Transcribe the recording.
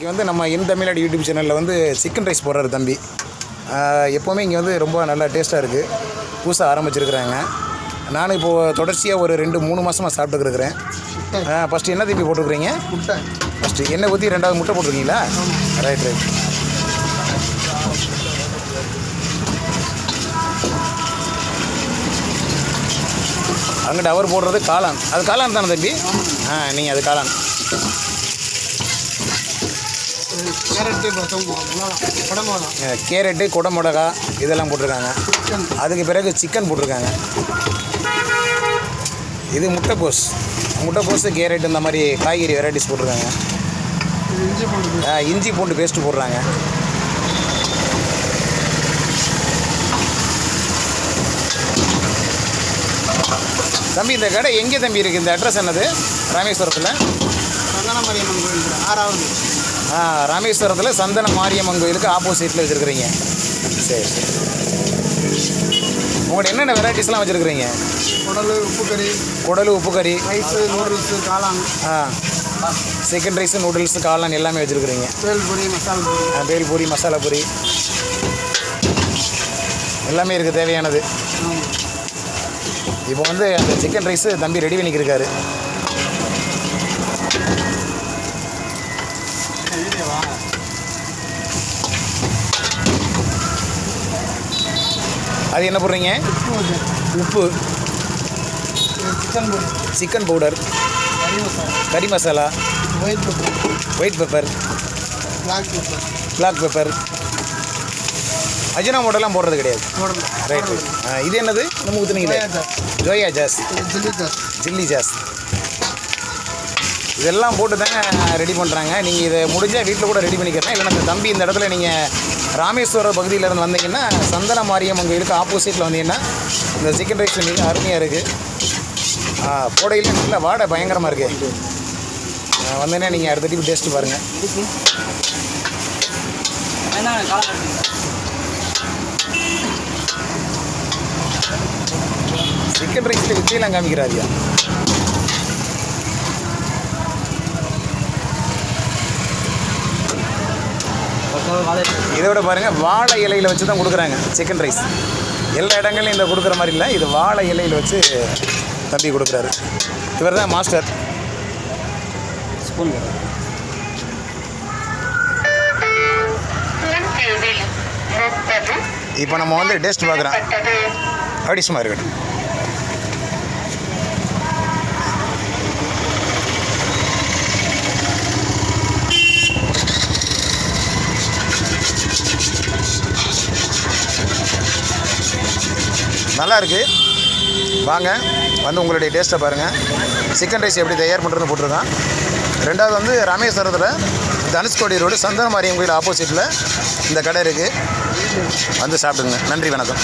இங்கே வந்து நம்ம இன் தமிழ்நாடு யூடியூப் சேனலில் வந்து சிக்கன் ரைஸ் போடுறாரு தம்பி. எப்போவுமே இங்கே வந்து ரொம்ப நல்லா டேஸ்ட்டாக இருக்குது புதுசாக ஆரம்பிச்சிருக்கிறாங்க. நானும் இப்போது தொடர்ச்சியாக ஒரு ரெண்டு மூணு மாதமாக சாப்பிட்டுருக்குறேன் ஃபஸ்ட்டு என்ன தம்பி போட்டுருக்குறீங்க? முட்டை. ஃபஸ்ட்டு எண்ணெய் ஊற்றி ரெண்டாவது முட்டை போட்டிருக்கீங்களா? ரைட் ரைட் அங்கிட்ட அவர் போடுறது காளான். அது காளான் தானே தம்பி? ஆ நீங்கள் அது காளான். கேரட்டு கேரட்டு குடமிளகா இதெல்லாம் போட்டிருக்காங்க. அதுக்கு பிறகு சிக்கன் போட்டிருக்காங்க. இது முட்டைக்கோஸ். முட்டைக்கோஸு கேரட் இந்த மாதிரி காய்கறி வெரைட்டிஸ் போட்டிருக்காங்க. இஞ்சி பூண்டு பேஸ்ட்டு போடுறாங்க. தம்பி இந்த கடை எங்கே தம்பி இருக்குது இந்த அட்ரஸ் என்னது? ராமேஸ்வரத்தில்? கோயில் கூட, ஆறாவது. ராமேஸ்வரத்தில் சந்தன மாரியம்மன் கோயிலுக்கு ஆப்போசிட்டில் வச்சுருக்கிறீங்க. சரி சரி. உங்கள்ட்ட என்னென்ன வெரைட்டிஸ்லாம் வச்சுருக்கிறீங்க? குடல் உப்பு கறி குடல் உப்பு கறி ரைஸு நூடுல்ஸு காளான். ஆ சிக்கன் ரைஸ் நூடுல்ஸ் காளான் எல்லாமே வச்சுருக்குறீங்க. பேல் பொரி மசால் பொரி. பேல் பூரி மசாலா பூரி. எல்லாமே இருக்குது தேவையானது. இப்போ வந்து அந்த சிக்கன் ரைஸு தம்பி ரெடி பண்ணிக்கிருக்காரு அது என்ன போடுறீங்க? உப்பு. Chicken chicken powder. கறி masala. White pepper white pepper black pepper black pepper அஜினா மோட்டெல்லாம் போடுறது கிடையாது. ரைட் இது என்னது? நம்ம ஊற்றுனீங்களே ஜோயா ஜாஸ் சில்லி ஜாஸ் இதெல்லாம் போட்டு தாங்க ரெடி பண்ணுறாங்க நீங்கள் இதை முடிஞ்சால் வீட்டில் கூட ரெடி பண்ணிக்கிறேன் இல்லைன்னா இந்த தம்பி இந்த இடத்துல நீங்கள் ராமேஸ்வரம் பகுதியிலேருந்து வந்தீங்கன்னா சந்தன மாரியம்மன் கோயிலுக்கு ஆப்போசிட்டில் வந்தீங்கன்னா இந்த சிக்கன் ரைஸ் மிக அருமையாக இருக்குது போடையில் நல்ல வாடை பயங்கரமாக இருக்குது வந்தேன்னா நீங்கள் அடுத்த டிப்பு டேஸ்ட்டு பாருங்கள் சிக்கன் ரைஸில் வித்தியெல்லாம் காமிக்கிறாரியா? இதை விட பாருங்கள் வாழை இலையில் வச்சு தான் கொடுக்குறாங்க சிக்கன் ரைஸ் எல்லா இடங்கள்லையும் இந்த கொடுக்குற மாதிரி இல்லை இது வாழை இலையில் வச்சு தம்பி கொடுக்குறாரு. இவர் தான் மாஸ்டர் ஸ்பூன் இப்போ நம்ம வந்து டேஸ்ட் பார்க்குறோம். அப்படி சும்மா இருக்கட்டும். நல்லா இருக்குது வாங்க வந்து உங்களுடைய டேஸ்ட்டை பாருங்கள் சிக்கன் ரைஸ் எப்படி தயார் பண்ணுறதுன்னு போட்டிருக்கான். ரெண்டாவது வந்து ராமேஸ்வரத்தில் தனுஷ்கோடி ரோடு சந்தன மாரியம் கோயில் ஆப்போசிட்டில் இந்த கடை இருக்குது வந்து சாப்பிடுங்க. நன்றி வணக்கம்.